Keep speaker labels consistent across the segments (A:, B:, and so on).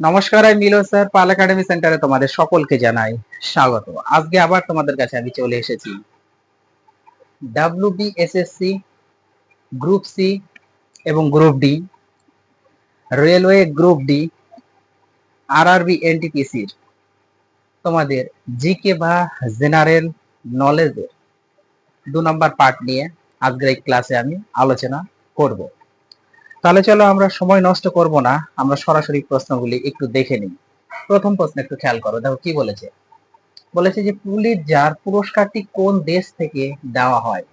A: নমস্কার, আমি মিলো স্যার, পাল একাডেমি সেন্টারে তোমাদের সকলকে জানাই স্বাগত। আজকে আবার তোমাদের কাছে আমি চলে এসেছি। ডাব্লিউ ডাব্লিউবিএসএসসি গ্রুপ সি এবং group D railway group D RRB এনটিপিসির তোমাদের জিকে বা জেনারেল নলেজের দু নম্বর পার্ট নিয়ে আজকের এই ক্লাসে আমি আলোচনা করব। তাহলে চলো আমরা সময় নষ্ট করব না, আমরা সরাসরি প্রশ্নগুলি একটু দেখে নিই। প্রথম প্রশ্ন একটু খেয়াল করো, দেখো কি বলেছে? বলেছে যে পুলিত জার পুরস্কারটি কোন দেশ থেকে দেওয়া হয়?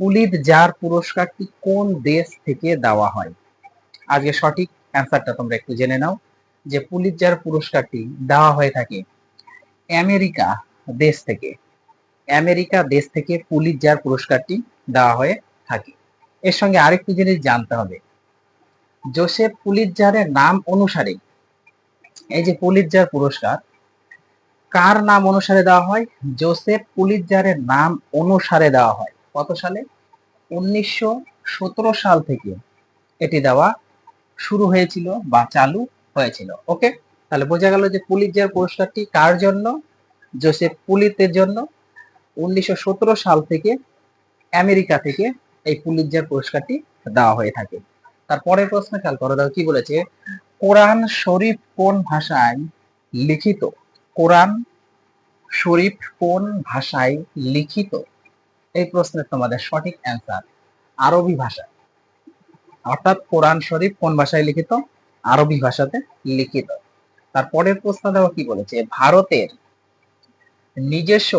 A: পুলিত জার পুরস্কারটি কোন দেশ থেকে দেওয়া হয়? আজকে সঠিক অ্যান্সারটা তোমরা একটু জেনে নাও, যে পুলিত জার পুরস্কারটি দেওয়া হয়ে থাকে আমেরিকা দেশ থেকে। আমেরিকা দেশ থেকে পুলিত জার পুরস্কারটি দেওয়া হয়ে থাকে। এর সঙ্গে আরেকটি জিনিস জানতে হবে। জোসেফ পুলিৎজারের নাম অনুসারে, এই যে পুলিৎজার পুরস্কার, কার নাম অনুসারে দেওয়া হয়? জোসেফ পুলিৎজারের নাম অনুসারে দেওয়া হয়। কত সালে? উনিশশো সতেরো সাল থেকে এটি দেওয়া শুরু হয়েছিল বা চালু হয়েছিল। ওকে তাহলে বোঝা গেল যে পুলিৎজার পুরস্কারটি কার জন্য? জোসেফ পুলিতের জন্য। উনিশশো সতেরো সাল থেকে আমেরিকা থেকে এই পুলিৎজার পুরস্কারটি দেওয়া হয়ে থাকে। তারপরের প্রশ্ন খেয়াল করো, দেখো কি বলেছে? কোরআন শরীফ কোন ভাষায় লিখিত? কোরআন শরীফ কোন ভাষায় লিখিত? এই প্রশ্নের তোমাদের সঠিক অ্যান্সার আরবি ভাষা অর্থাৎ কোরআন শরীফ কোন ভাষায় লিখিত? আরবি ভাষাতে লিখিত। তারপরের প্রশ্ন দেখো কি বলেছে? ভারতের নিজস্ব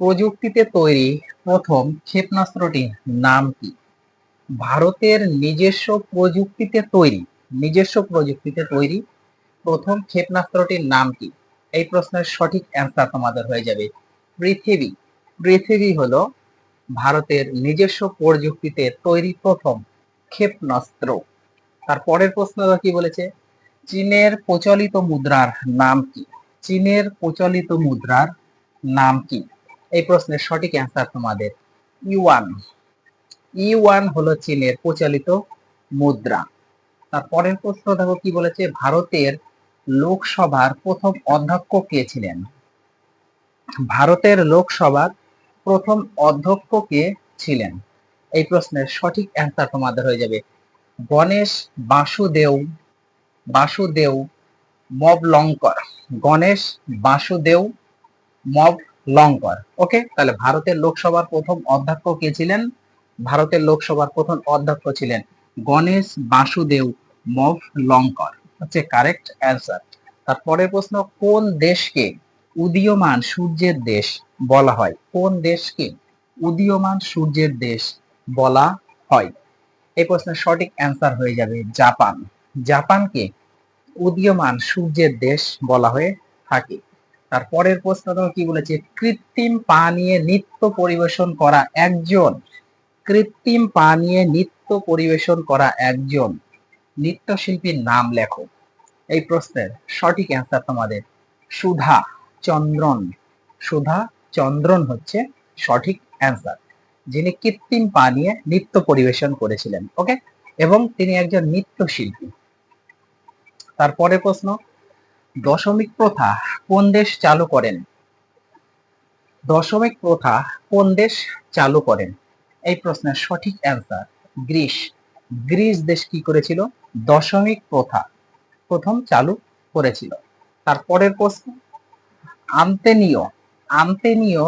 A: প্রযুক্তিতে তৈরি প্রথম ক্ষেপণাস্ত্রটির নাম কি? ভারতের নিজস্ব প্রযুক্তিতে তৈরি, নিজস্ব প্রযুক্তিতে তৈরি প্রথম ক্ষেপণাস্ত্রটির নাম কি? এই প্রশ্নের সঠিক অ্যান্সার তোমাদের হয়ে যাবে। পৃথিবী পৃথিবী হলো ভারতের নিজস্ব প্রযুক্তিতে তৈরি প্রথম ক্ষেপণাস্ত্র। তার পরের প্রশ্ন কি বলেছে? চীনের প্রচলিত মুদ্রার নাম কি? চীনের প্রচলিত মুদ্রার নাম কি? এই প্রশ্নের সঠিক অ্যান্সার তোমাদের। ইউয়ান ইউয়ান হলো চীনের প্রচলিত মুদ্রা। তারপরের প্রশ্ন দেখো কি বলেছে, ভারতের লোকসভার প্রথম অধ্যক্ষ কে ছিলেন? ভারতের লোকসভার প্রথম অধ্যক্ষ কে ছিলেন? এই প্রশ্নের সঠিক অ্যান্সার তোমাদের হয়ে যাবে। Ganesh Vasudev Vasudev Mavalankar Ganesh Vasudev Mavalankar okay তাহলে ভারতের লোকসভার প্রথম অধ্যক্ষ কে ছিলেন? ভারতের লোকসভার প্রথম অধ্যক্ষ ছিলেন গণেশ বাসুদেব মভ লঙ্কর। হচ্ছে কারেক্ট অ্যান্সার তারপরের প্রশ্ন, কোন দেশকে উদীয়মান সূর্যের দেশ বলা হয়? কোন দেশকে উদীয়মান সূর্যের দেশ বলা হয়? এই প্রশ্নের সঠিক অ্যান্সার হয়ে যাবে জাপান। জাপানকে উদীয়মান সূর্যের দেশ বলা হয়ে থাকে। তারপরের প্রশ্ন কি বলেছে? কৃত্রিম পা নিয়ে নৃত্য পরিবেশন করা একজন। কৃত্রিম পা নিয়ে নৃত্য পরিবেশন করা একজন। নৃত্যশিল্পীর নাম লেখো। এই প্রশ্নের সঠিক অ্যান্সার তোমাদের সুধা চন্দ্রন। সুধা চন্দ্রন হচ্ছে সঠিক অ্যান্সার যিনি কৃত্রিম পা নিয়ে নৃত্য পরিবেশন করেছিলেন ওকে এবং তিনি একজন নৃত্যশিল্পী। তারপরে প্রশ্ন দশমিক প্রথা কোন দেশ চালু করেন? দশমিক প্রথা কোন দেশ চালু করেন? এই প্রশ্নের সঠিক অ্যান্সার গ্রিস। গ্রিস দেশ কি করেছিল? দশমিক প্রথা প্রথম চালু করেছিল। তারপরের প্রশ্ন আন্তেনীয় আন্তেনীয়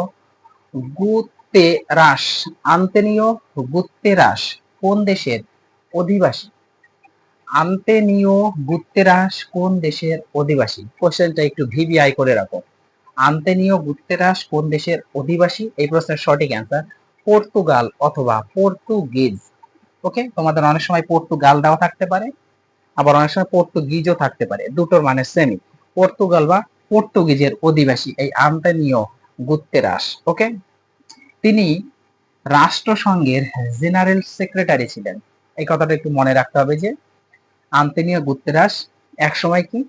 A: গুত্তেরাস আন্তেনীয় গুত্তেরাস কোন দেশের অধিবাসী? আন্তেনীয় গুত্তেরাস কোন দেশের অধিবাসী? কোশ্চেনটা একটু ভিভিআই করে রাখো। আন্তেনীয় গুত্তেরাস কোন দেশের অধিবাসী? এই প্রশ্নের সঠিক অ্যান্সার পর্তুগাল অথবা পর্তুগিজ। ওকে তোমাদের অনেক সময় পর্তুগাল দেওয়া থাকতে পারে, আবার অনেক সময় পর্তুগিজও থাকতে পারে। দুটোর মানে সেমি পর্তুগাল বা পর্তুগিজের অধিবাসী, এই আন্তনিও গুত্তেরাস। ওকে তিনি রাষ্ট্রসংঘের জেনারেল সেক্রেটারি ছিলেন। এই কথাটা একটু মনে রাখতে হবে যে আন্তনিও গুত্তেরাস, একসময় কি?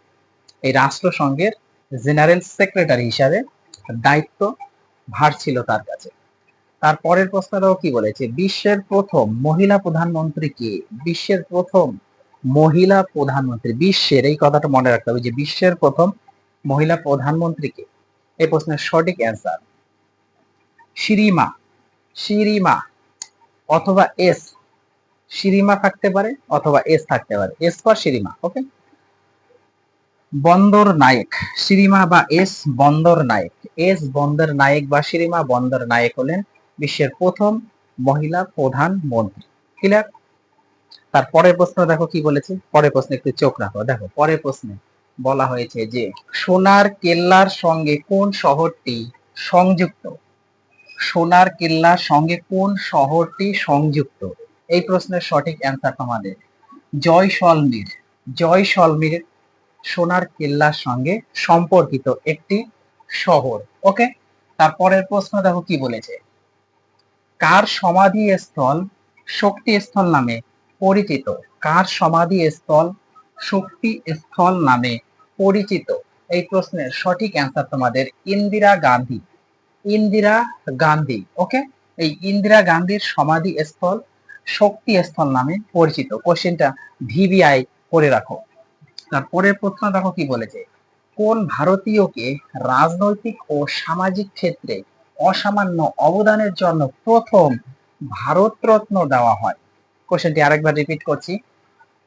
A: এই রাষ্ট্রসংঘের জেনারেল সেক্রেটারি হিসাবে দায়িত্ব ভার ছিল তার কাছে। তারপরের প্রশ্নটাও কি বলেছে? বিশ্বের প্রথম মহিলা প্রধানমন্ত্রী কে? বিশ্বের প্রথম মহিলা প্রধানমন্ত্রী। বিশ্বের, এই কথাটা মনে রাখতে হবে যে বিশ্বের প্রথম মহিলা প্রধানমন্ত্রীকে এই প্রশ্নের সঠিক অ্যান্সার শিরিমা শিরিমা অথবা এস শিরিমা থাকতে পারে অথবা এস থাকতে পারে। এস ফর শিরিমা ওকে বন্দর নায়ক শিরিমা বা এস, বন্দর নায়ক। এস, বন্দর নায়ক বা শিরিমা বন্দর নায়ক হলেন বিশ্বের প্রথম মহিলা প্রধানমন্ত্রী ক্লিয়ার তার পরের প্রশ্ন দেখো কি বলেছে? পরের প্রশ্নে একটু চোখ রাখো। দেখো, পরের প্রশ্নে বলা হয়েছে যে সোনার কেল্লার সঙ্গে কোন শহরটি সংযুক্ত? সোনার কেল্লার সঙ্গে কোন শহরটি সংযুক্ত? এই প্রশ্নের সঠিক অ্যান্সার তোমাদের। জয়সলমীর জয়সলমীর সোনার কেল্লার সঙ্গে সম্পর্কিত একটি শহর ওকে তারপরের প্রশ্ন দেখো কি বলেছে? কার সমাধি স্থল শক্তি স্থল নামে পরিচিত? কার সমাধি স্থল শক্তি স্থল নামে পরিচিত? এই প্রশ্নের সঠিক অ্যান্সার তোমাদের ইন্দিরা গান্ধী ইন্দিরা গান্ধী ওকে এই ইন্দিরা গান্ধীর সমাধি স্থল শক্তি স্থল নামে পরিচিত। কোশ্চেনটা ভিভিআই করে রাখো। তারপরের প্রশ্ন দেখো কি বলেছে? কোন ভারতীয়কে রাজনৈতিক ও সামাজিক ক্ষেত্রে অসামান্য অবদানের জন্য প্রথম ভারতরত্ন দেওয়া হয়? কোশ্চেনটি আরেকবার রিপিট করছি।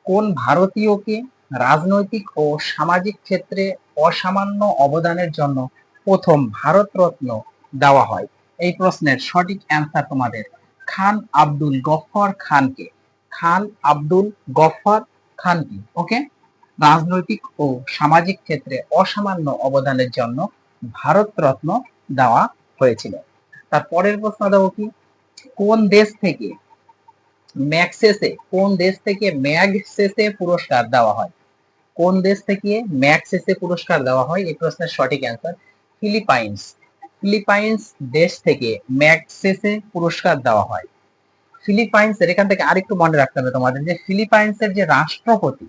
A: কোন ভারতীয়কে রাজনৈতিক ও সামাজিক ক্ষেত্রে অসামান্য অবদানের জন্য প্রথম ভারতরত্ন দেওয়া হয়? এই প্রশ্নের সঠিক অ্যান্সার তোমাদের খান আব্দুল গফর খানকে। খান আব্দুল গফর খানকে ওকে রাজনৈতিক ও সামাজিক ক্ষেত্রে অসামান্য অবদানের জন্য ভারতরত্ন দেওয়া হয়েছিল। তার পরের প্রশ্ন দেবো কি? কোন দেশ থেকে ম্যাক্সেসে কোন দেশ থেকে ম্যাগসেসে পুরস্কার দেওয়া হয়? কোন দেশ থেকে ম্যাক্সেসে পুরস্কার দেওয়া হয়? এই প্রশ্নের সঠিক অ্যান্সার ফিলিপাইন্স ফিলিপাইন্স দেশ থেকে ম্যাক্সেসে পুরস্কার দেওয়া হয়। ফিলিপাইন্সের, এখান থেকে আরেকটু মনে রাখতে হবে তোমাদের যে ফিলিপাইন্সের যে রাষ্ট্রপতি,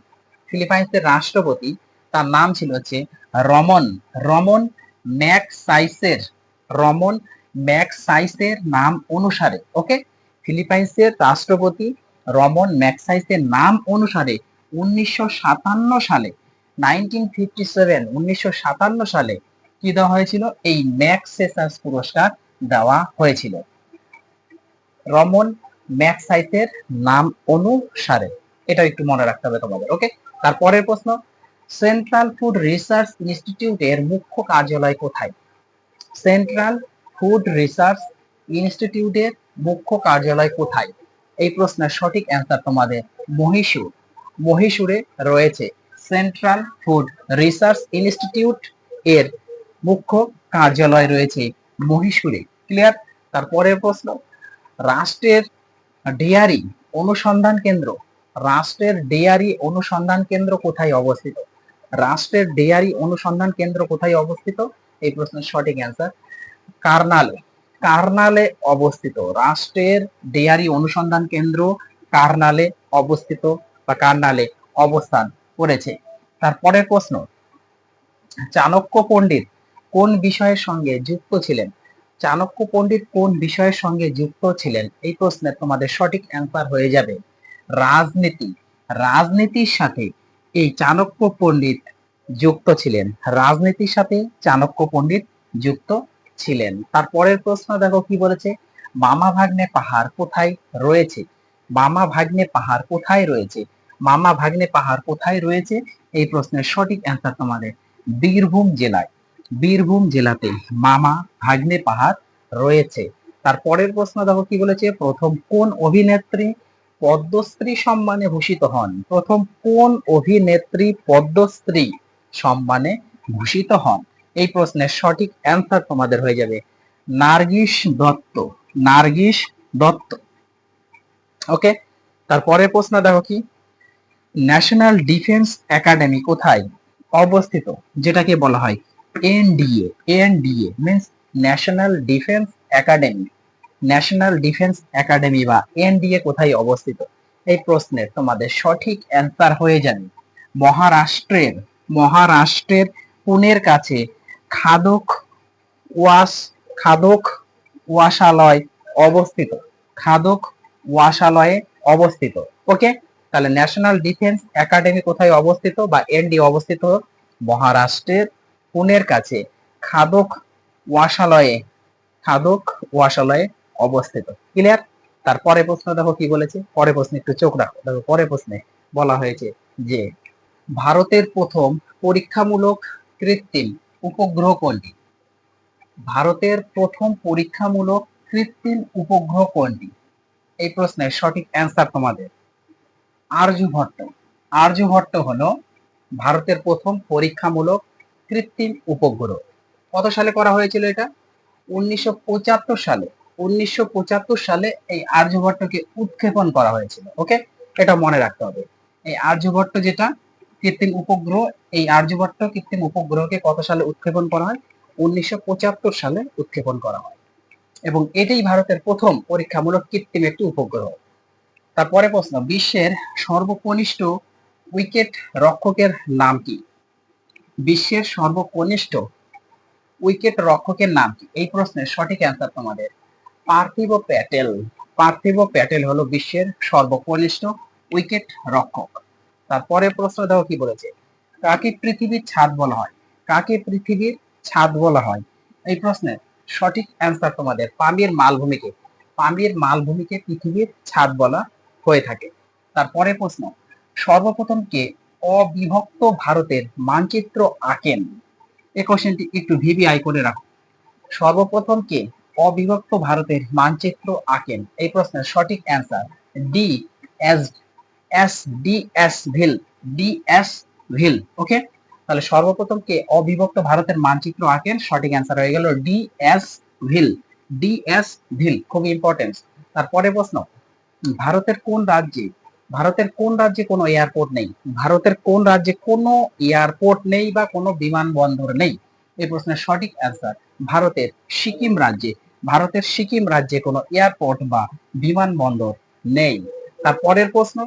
A: ফিলিপাইন্সের রাষ্ট্রপতি, তার নাম ছিল হচ্ছে রমন। রমন ম্যাকসাইসের রমন ম্যাকসাইসের নাম অনুসারে ওকে ফিলিপাইন্সের রাষ্ট্রপতি রমন ম্যাকসাইসের নাম অনুসারে উনিশশো সাতান্ন সালে নাইনটিন ফিফটি সেভেন উনিশশো সাতান্ন সালে কি দেওয়া হয়েছিল? এই ম্যাক্সেসাস পুরস্কার দেওয়া হয়েছিল। রমন ম্যাকসাইসের নাম অনুসারে। এটা একটু মনে রাখতে হবে তোমাদের ওকে তারপরের প্রশ্ন, সেন্ট্রাল ফুড রিসার্চ ইনস্টিটিউটের মুখ্য কার্যালয় কোথায়? সেন্ট্রাল ফুড রিসার্চ ইনস্টিটিউটের মুখ্য কার্যালয় কোথায়? এই প্রশ্নের সঠিক অ্যান্সার তোমাদের মহীশূর। মহীশূরে রয়েছে সেন্ট্রাল ফুড রিসার্চ ইনস্টিটিউট এর মুখ্য কার্যালয় রয়েছে মহীশূরে। ক্লিয়ার তারপরের প্রশ্ন, রাষ্ট্রের ডেয়ারি অনুসন্ধান কেন্দ্র। রাষ্ট্রের ডেয়ারি অনুসন্ধান কেন্দ্র কোথায় অবস্থিত? রাষ্ট্রের ডেয়ারি অনুসন্ধান কেন্দ্র কোথায় অবস্থিত? এই প্রশ্নের সঠিক অ্যান্সার কার্নালে। কার্নালে অবস্থিত। রাষ্ট্রের ডেয়ারি অনুসন্ধান কেন্দ্র কার্নালে অবস্থিত বা কার্নালে অবস্থান করেছে। তারপরের প্রশ্ন, চাণক্য পণ্ডিত কোন বিষয়ের সঙ্গে যুক্ত ছিলেন? চাণক্য পণ্ডিত কোন বিষয়ের সঙ্গে যুক্ত ছিলেন? এই প্রশ্নে তোমাদের সঠিক অ্যান্সার হয়ে যাবে। রাজনীতি। রাজনীতির সাথে এই চাণক্য পণ্ডিত যুক্ত ছিলেন। রাজনীতির সাথে চাণক্য পণ্ডিত যুক্ত ছিলেন। তারপরের প্রশ্ন দেখো কি বলেছে? মামা ভাগ্নে পাহাড় কোথায় রয়েছে? মামা ভাগ্নে পাহাড় কোথায় রয়েছে? মামা ভাগ্নে পাহাড় কোথায় রয়েছে? এই প্রশ্নের সঠিক অ্যান্সার তোমাদের বীরভূম জেলায়। বীরভূম জেলাতে মামা ভাগ্নে পাহাড় রয়েছে। তারপরের প্রশ্ন দেখো কি বলেছে? প্রথম কোন অভিনেত্রী পদ্মশ্রী সম্মানে ভূষিত হন? প্রথম কোন অভিনেত্রী পদ্মশ্রী সম্মানে ভূষিত হন? এই প্রশ্নের সঠিক অ্যান্সার তোমাদের হয়ে যাবে। নার্গিস দত্ত। নার্গিস দত্ত। ওকে তারপরের প্রশ্ন দেখো কি? ন্যাশনাল ডিফেন্স একাডেমি কোথায় অবস্থিত? যেটাকে বলা হয় NDA NDA means national defence academy national defence academy বা এনডিএ কোথায় অবস্থিত? এই প্রশ্নের তোমাদের সঠিক অ্যান্সার হয়ে যাবে। মহারাষ্ট্রের মহারাষ্ট্রের পুনের কাছে খাদক ওয়াস, খাদক ওয়াসালয় অবস্থিত। খাদক ওয়াসালয়ে অবস্থিত। ওকে তাহলে ন্যাশনাল ডিফেন্স একাডেমি কোথায় অবস্থিত বা এনডি অবস্থিত? মহারাষ্ট্রের পুনের কাছে খাদক ওয়াশালয়ে খাদক ওয়াশালয়ে অবস্থিত। ক্লিয়ার তারপরে প্রশ্ন দেখো কি বলেছে? পরে প্রশ্নে একটু চোখ রাখো। দেখো পরে প্রশ্নে বলা হয়েছে যে, ভারতের প্রথম পরীক্ষামূলক কৃত্রিম উপগ্রহ কোনটি? ভারতের প্রথম পরীক্ষামূলক কৃত্রিম উপগ্রহ কোনটি? এই প্রশ্নের সঠিক অ্যান্সার তোমাদের। আর্যভট্ট। আর্যভট্ট হলো ভারতের প্রথম পরীক্ষামূলক কৃত্রিম উপগ্রহ। কত সালে করা হয়েছিল এটা? উনিশশো পঁচাত্তর সালে। উনিশশো পঁচাত্তর সালে এই আর্যভট্টকে উৎক্ষেপণ করা হয়েছিল, ওকে? এটা মনে রাখতে হবে। এই আর্যভট্ট যেটা, কৃত্রিম উপগ্রহ, এই আর্যভট্ট কৃত্রিম উপগ্রহকে কত সালে উৎক্ষেপণ করা হয়? উনিশশো পঁচাত্তর সালে উৎক্ষেপণ করা হয়। এবং এটাই ভারতের প্রথম পরীক্ষামূলক কৃত্রিম একটি উপগ্রহ। তারপরে প্রশ্ন, বিশ্বের সর্বকনিষ্ঠ উইকেট রক্ষকের নাম কি? বিশ্বের সর্বকনিষ্ঠ উইকেট রক্ষকের নাম কি? এই প্রশ্নের সঠিক অ্যান্সার তোমাদের। পার্থিব প্যাটেল। পার্থিব প্যাটেল হলো বিশ্বের সর্বকনিষ্ঠ উইকেট রক্ষক। তারপরে প্রশ্ন দেখো কি বলেছে? কাকে পৃথিবীর ছাদ বলা হয়? কাকে পৃথিবীর ছাদ বলা হয়? এই প্রশ্নের সঠিক অ্যান্সার তোমাদের পামির মালভূমিকে। পামির মালভূমিকে পৃথিবীর ছাদ বলা হয়ে থাকে। তারপরে প্রশ্ন, সর্বপ্রথম কে অবিভক্ত ভারতের মানচিত্র আঁকেন। এই কোশ্চেনটি একটু ভিভিআই করে রাখো। সর্বপ্রথম কে অবিভক্ত ভারতের মানচিত্র আঁকেন? এই প্রশ্নের সঠিক answer D S S D S ভিল ডি এস ভিল ওকে তাহলে সর্বপ্রথম কে অবিভক্ত ভারতের মানচিত্র আঁকেন? সঠিক অ্যান্সার হয়ে গেল ডি এস ভিল ডি এস ভিল খুবই ইম্পর্টেন্ট তারপরে প্রশ্ন, ভারতের কোন রাজ্যে ভারতের কোন রাজ্যে কোনো এয়ারপোর্ট নেই? ভারতের কোন রাজ্যে কোনো এয়ারপোর্ট নেই বা কোনো বিমানবন্দর নেই? এই প্রশ্নের সঠিক অ্যান্সার ভারতের সিকিম রাজ্যে। ভারতের সিকিম রাজ্যে কোনো এয়ারপোর্ট বা বিমানবন্দর নেই। তারপরের প্রশ্ন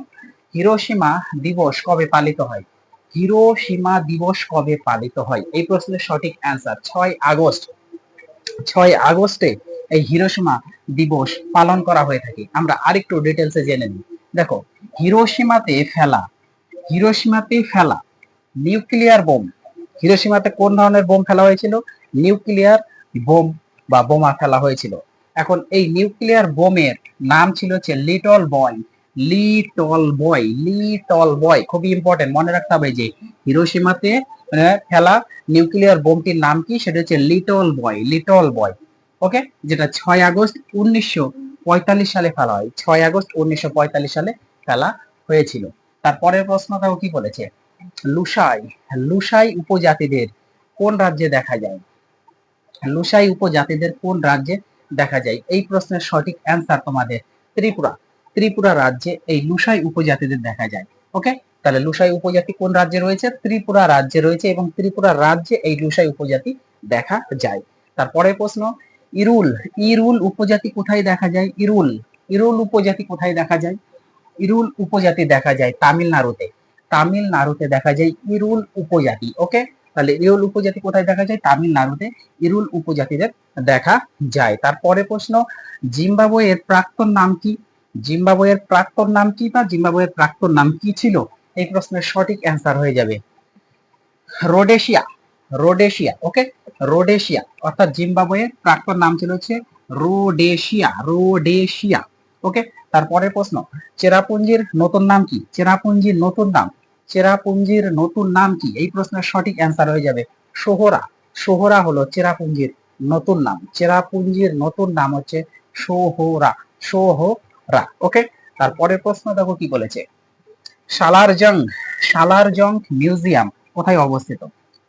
A: হিরোসীমা দিবস কবে পালিত হয়? হিরোসীমা দিবস কবে পালিত হয়? এই প্রশ্নের সঠিক অ্যান্সার ছয় আগস্ট। ছয় আগস্টে এই হিরোসীমা দিবস পালন করা হয়ে থাকে। আমরা আরেকটু ডিটেলসে জেনে নিই। দেখো, হিরোসীমাতে ফেলা হিরোসীমাতে ফেলা, নিউক্লিয়ার বোম। হিরোসীমাতে কোন ধরনের বোম ফেলা হয়েছিল? নিউক্লিয়ার বোম বা বোমা ফেলা হয়েছিল। এখন এই নিউক্লিয়ার বোমের নাম ছিল হচ্ছে little boy. Little boy little boy, খুবই ইম্পর্টেন্ট মনে রাখতে হবে যে হিরোসীমাতে ফেলা নিউক্লিয়ার বোমটির নাম কি? সেটা হচ্ছে লিটল বয় লিটল বয়। ওকে যেটা ছয় আগস্ট উনিশশো পঁয়তাল্লিশ সালে ফেলা হয়। ছয় আগস্ট উনিশশো পঁয়তাল্লিশ সালে ফেলা হয়েছিল। তারপরের প্রশ্নটাও কি বলেছে? লুসাই লুসাই উপজাতিদের কোন রাজ্যে দেখা যায়? লুসাই উপজাতিদের কোন রাজ্যে দেখা যায়? এই প্রশ্নের সঠিক অ্যান্সার তোমাদের ত্রিপুরা। ত্রিপুরা রাজ্যে এই লুসাই উপজাতিদের দেখা যায়। ওকে তাহলে লুসাই উপজাতি কোন রাজ্যে রয়েছে? ত্রিপুরা রাজ্যে রয়েছে এবং ত্রিপুরা রাজ্যে এই লুসাই উপজাতি দেখা যায়। তারপরে প্রশ্ন ইরুল ইরুল উপজাতি কোথায় দেখা যায়? ইরুল ইরুল উপজাতি কোথায় দেখা যায়? ইরুল উপজাতি দেখা যায় তামিলনাড়ুতে। তামিলনাড়ুতে দেখা যায় ইরুল উপজাতি ওকে তাহলে ইরুল উপজাতি কোথায় দেখা যায়? তামিলনাড়ুতে ইরুল উপজাতিদের দেখা যায়। তারপরে প্রশ্ন, জিম্বাবুয়ের প্রাক্তন নাম কি? জিম্বাবুয়ের প্রাক্তন নাম কি বা জিম্বাবুয়ের প্রাক্তন নাম কি ছিল? এই প্রশ্নের সঠিক অ্যান্সার হয়ে যাবে। রোডেশিয়া রোডেশিয়া ওকে রোডেশিয়া, অর্থাৎ জিম্বাবুয়ের প্রাক্তন নাম ছিল হচ্ছে রোডেশিয়া রোডেশিয়া ওকে তারপরে প্রশ্ন, চেরাপুঞ্জির নতুন নাম কি? চেরাপুঞ্জির নতুন নাম, চেরাপুঞ্জির নতুন নাম কি? এই প্রশ্নের সঠিক অ্যান্সার হয়ে যাবে সোহরা সোহরা হলো চেরাপুঞ্জির নতুন নাম, চেরাপুঞ্জির নতুন নাম হচ্ছে সোহরা সোহরা ওকে তারপরের প্রশ্ন দেখো কি বলেছে, সালারজং সালারজং মিউজিয়াম কোথায় অবস্থিত?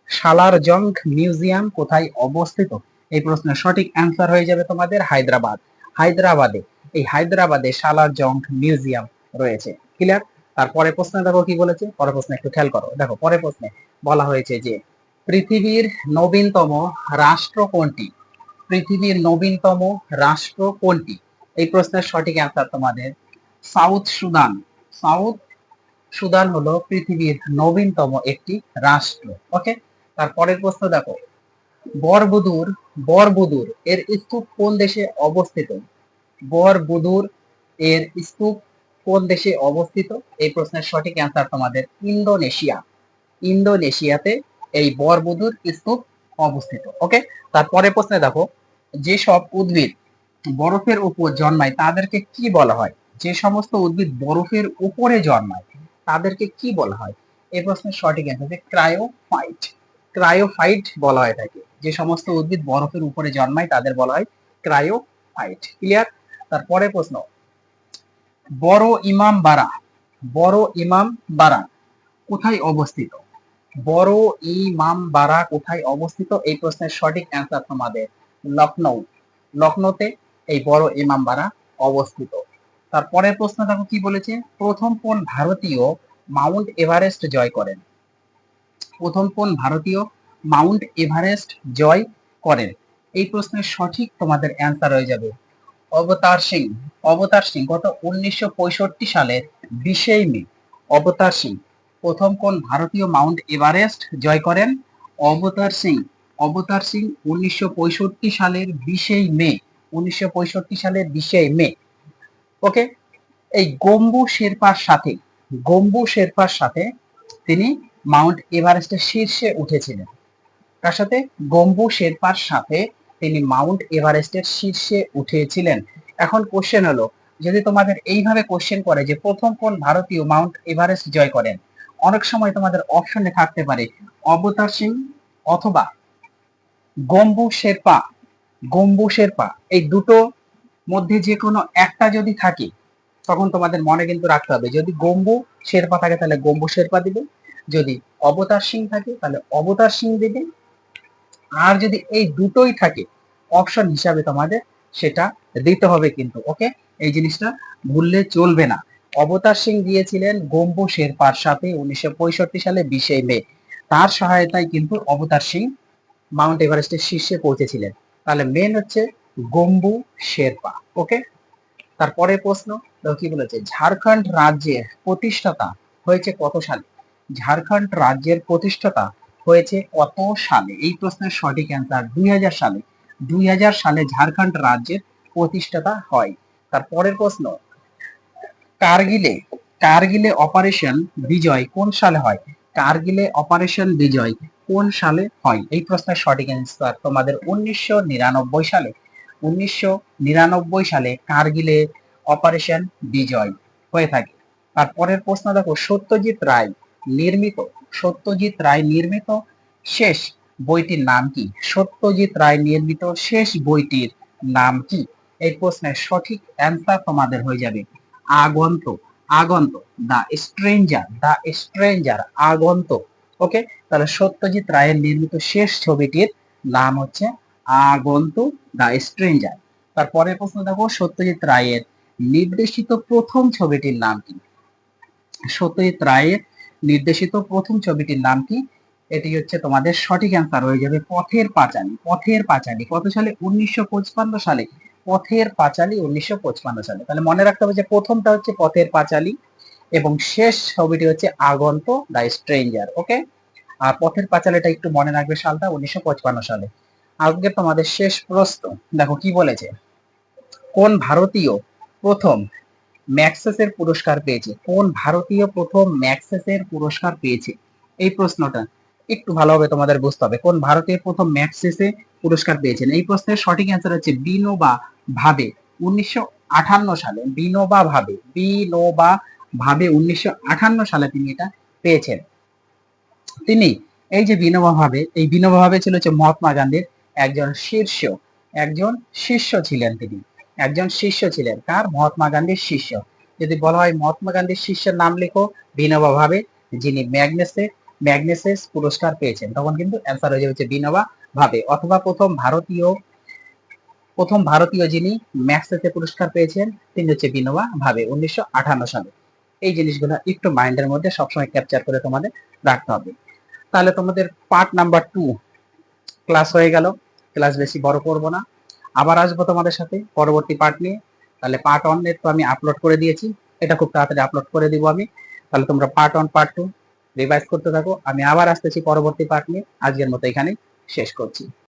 A: সালারজং মিউজিয়াম কোথায় অবস্থিত? এই প্রশ্নের সঠিক অ্যান্সার হয়ে যাবে তোমাদের হায়দ্রাবাদ। হায়দ্রাবাদে, এই হায়দ্রাবাদে সালার সালারজং মিউজিয়াম রয়েছে। ক্লিয়ার তারপরে প্রশ্ন দেখো কি বলেছে? পরের প্রশ্ন একটু খেয়াল করো। দেখো, পরের প্রশ্নে বলা হয়েছে যে, পৃথিবীর নবীনতম রাষ্ট্র কোনটি? পৃথিবীর নবীনতম রাষ্ট্র কোনটি? এই প্রশ্নের সঠিক অ্যান্সার তোমাদের সাউথ সুদান। সাউথ সুদান হলো পৃথিবীর নবীনতম একটি রাষ্ট্র। ওকে তারপরের প্রশ্ন দেখো। বরবুদুর বরবুদুর এর স্তূপ কোন দেশে অবস্থিত? বরবুদুর এর স্তূপ কোন দেশে অবস্থিত? এই প্রশ্নের সঠিক অ্যান্সার তোমাদের ইন্দোনেশিয়া। ইন্দোনেশিয়াতে এই বরবুদুর স্তূপ অবস্থিত, ওকে? তারপরে প্রশ্নে দেখো, যেসব উদ্ভিদ বরফের উপর জন্মায়, তাদেরকে কি বলা হয়? যে সমস্ত উদ্ভিদ বরফের উপরে জন্মায়, তাদেরকে কি বলা হয়? এই প্রশ্নের সঠিক অ্যান্সার ক্রায়োফাইট। ক্রায়োফাইট বলা হয় থাকে যে সমস্ত উদ্ভিদ বরফের উপরে জন্মায়, তাদের বলা হয় ক্রায়োফাইট। ক্লিয়ার তারপরে প্রশ্ন। বড় ইমাম বারা। বড় ইমাম বারা কোথায় অবস্থিত? বড় ইমাম বারা কোথায় অবস্থিত? এই প্রশ্নের সঠিক অ্যান্সার তোমাদের লখনৌ লখনৌতে এই বড় ইমাম বারা অবস্থিত। তারপরের প্রশ্ন দেখো কি বলেছে? প্রথম কোন ভারতীয় মাউন্ট এভারেস্ট জয় করেন? প্রথম কোন ভারতীয় মাউন্ট এভারেস্ট জয় করেন? এই প্রশ্নের সঠিক তোমাদের অ্যান্সার হয়ে যাবে। অবতার সিং অবতার সিং গত উনিশশো পঁয়ষট্টি সালের বিশেই মে। অবতার সিং, প্রথম কোন ভারতীয় মাউন্ট এভারেস্ট জয় করেন? অবতার সিং অবতার সিং উনিশশো পঁয়ষট্টি সালের বিশেই মে, উনিশশো পঁয়ষট্টি সালের বিশেই মে। ওকে এই গম্বু শেরপার সাথে গম্বু শেরপার সাথে তিনি মাউন্ট এভারেস্টের শীর্ষে উঠেছিলেন। তার সাথে গম্বু শেরপার সাথে তিনি মাউন্ট এভারেস্টের শীর্ষে উঠেছিলেন। এখন কোশ্চেন হলো, যদি তোমাদের এইভাবে কোশ্চেন করে যে প্রথম কোন ভারতীয় মাউন্ট এভারেস্ট জয় করেন, অনেক সময় তোমাদের অপশনে থাকতে পারে অবতার সিং অথবা গম্বু শেরপা। গম্বু শেরপা, এই দুটো মধ্যে যে কোনো একটা যদি থাকে, তখন তোমাদের মনে কিন্তু রাখতে হবে, যদি গম্বু শেরপা থাকে তাহলে গম্বু শেরপা দিবে। যদি অবতার সিং থাকে, তাহলে অবতার সিং দেবে। আর যদি এই দুটোই থাকে অপশন হিসাবে তোমাদের সেটা দিতে হবে কিন্তু ওকে এই জিনিসটা ভুললে চলবে না। অবতার সিং দিয়েছিলেন গম্বু শেরপার সাথে উনিশশো সালে বিশে মে। তার সহায়তায় কিন্তু অবতার সিং মাউন্ট এভারেস্টের শীর্ষে পৌঁছেছিলেন। তাহলে মেন হচ্ছে গম্বু শেরপা ওকে তারপরে প্রশ্ন কি বলেছে? ঝাড়খণ্ড রাজ্যের প্রতিষ্ঠাতা হয়েছে কত সালে? ঝাড়খণ্ড রাজ্যের প্রতিষ্ঠাতা হয়েছে কত সালে? এই প্রশ্নের সঠিক অ্যান্সার দুই হাজার সালে। দুই সালে ঝাড়খণ্ড রাজ্যের প্রতিষ্ঠাতা হয়। তারপরের প্রশ্ন, কার্গিলে কার্গিলে অপারেশন বিজয় কোন সালে হয়? কার্গিলে অপারেশন বিজয় কোন সালে হয়? এই প্রশ্নের সঠিক অ্যান্সার তোমাদের উনিশশো নিরানব্বই সালে। উনিশশো নিরানব্বই সালে কার্গিলে অপারেশন বিজয় হয়ে থাকে। তারপরের প্রশ্ন দেখো, সত্যজিৎ রায় নির্মিত, সত্যজিৎ রায় নির্মিত শেষ বইটির নাম কি? সত্যজিৎ রায় নির্মিত শেষ বইটির নাম কি? এই প্রশ্নের সঠিক অ্যান্সার তোমাদের হয়ে যাবে। Agantuk Agantuk the stranger the stranger Agantuk okay? তাহলে সত্যজিৎ রায়ের নির্মিত শেষ ছবিটির নাম হচ্ছে আগন্ত দা স্ট্রেঞ্জার। তারপরের প্রশ্ন দেখো, সত্যজিৎ রায়ের নির্দেশিত প্রথম ছবিটির নাম কি? সত্যজিৎ রায়ের নির্দেশিত প্রথম ছবিটির নাম কি? এটি হচ্ছে তোমাদের সঠিক অ্যান্সার হয়ে যাবে পথের পাঁচালী। পথের পাঁচালী। কত সালে? উনিশশো সালে। পথের পাঁচালী উনিশশো সালে। তাহলে মনে রাখতে হবে যে প্রথমটা হচ্ছে পথের পাঁচালী এবং শেষ ছবিটি হচ্ছে আগন্ত দ্য স্ট্রেঞ্জার, ওকে? আর পথের পাঁচালীটা একটু মনে রাখবে সালটা, উনিশশো সালে। আজকে তোমাদের শেষ প্রশ্ন। দেখো কি বলেছে? কোন ভারতীয় প্রথম ম্যাক্সেসের পুরস্কার পেয়েছে। কোন ভারতীয় প্রথম ম্যাক্সেসের পুরস্কার পেয়েছে? এই প্রশ্নটা একটু ভালোভাবে তোমাদের বুঝতে হবে। কোন ভারতীয় প্রথম ম্যাক্সেসে পুরস্কার পেয়েছেন? এই প্রশ্নের সঠিক অ্যান্সার হচ্ছে বিনোবা ভাবে। উনিশশো আটান্ন সালে বিনোবা ভাবে বিনোবা ভাবে উনিশশো আঠান্ন সালে তিনি এটা পেয়েছেন। তিনি এই যে বিনোবা ভাবে, এই বিনোবা ভাবে ছিল হচ্ছে মহাত্মা গান্ধীর একজন শীর্ষ, একজন শিষ্য ছিলেন তিনি। একজন শিষ্য ছিলেন কার মহাত্মা গান্ধীর শিষ্য। যদি বলা হয় মহাত্মা গান্ধীর শিষ্যের নাম লেখো বিনোবা ভাবে যিনি ম্যাগনেসে, ম্যাগনেসেস পুরস্কার পেয়েছেন, তখন কিন্তু অ্যান্সার হয়ে যাচ্ছে বিনোবা ভাবে অথবা প্রথম ভারতীয় প্রথম ভারতীয় যিনি ম্যাক্সেসে পুরস্কার পেয়েছেন, তিনি হচ্ছে বিনোবা ভাবে উনিশশো সালে। এই জিনিসগুলো একটু মাইন্ডের মধ্যে সবসময় ক্যাপচার করে তোমাদের রাখতে হবে। তাহলে তোমাদের পার্ট নাম্বার টু ক্লাস হয়ে গেল। ক্লাস বেশি বড় করব না। আবার আসব তোমাদের সাথে, পরবর্তী পার্ট নিয়ে। তাহলে পার্ট ওয়ান তো আমি আপলোড করে দিয়েছি। এটা খুব তাড়াতাড়ি আপলোড করে দিব আমি। তাহলে তোমরা part one part two revise করতে থাকো। আমি আবার আসতেছি পরবর্তী পার্ট নিয়ে। আজকের মতো এখানেই শেষ করছি।